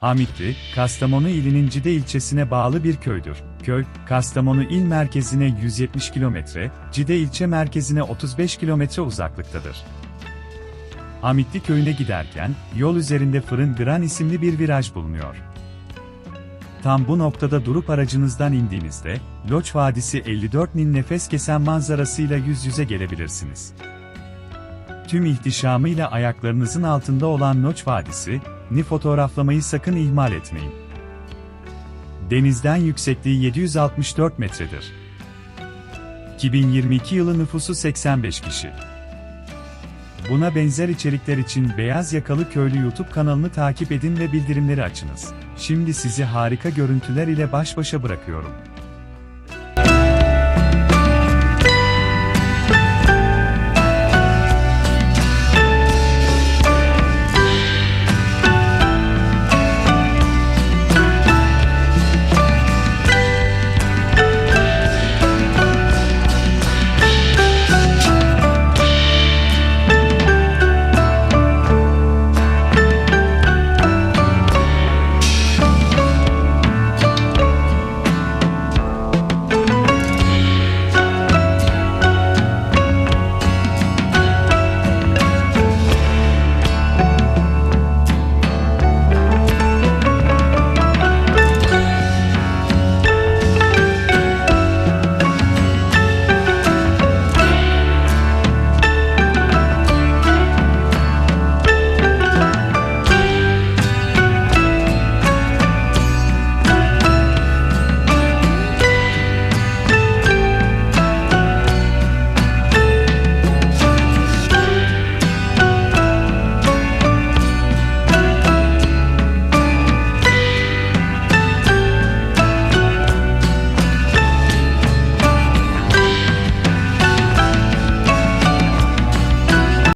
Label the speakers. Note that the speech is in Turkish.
Speaker 1: Hamitli, Kastamonu ilinin Cide ilçesine bağlı bir köydür. Köy, Kastamonu il merkezine 170 kilometre, Cide ilçe merkezine 35 kilometre uzaklıktadır. Hamitli köyüne giderken, yol üzerinde Fırın Gran isimli bir viraj bulunuyor. Tam bu noktada durup aracınızdan indiğinizde, Loç Vadisi 54 nin nefes kesen manzarasıyla yüz yüze gelebilirsiniz. Tüm ihtişamıyla ayaklarınızın altında olan Loç Vadisi, ni fotoğraflamayı sakın ihmal etmeyin. Denizden yüksekliği 764 metredir. 2022 yılı nüfusu 85 kişi. Buna benzer içerikler için Beyaz Yakalı Köylü YouTube kanalını takip edin ve bildirimleri açınız. Şimdi sizi harika görüntüler ile baş başa bırakıyorum.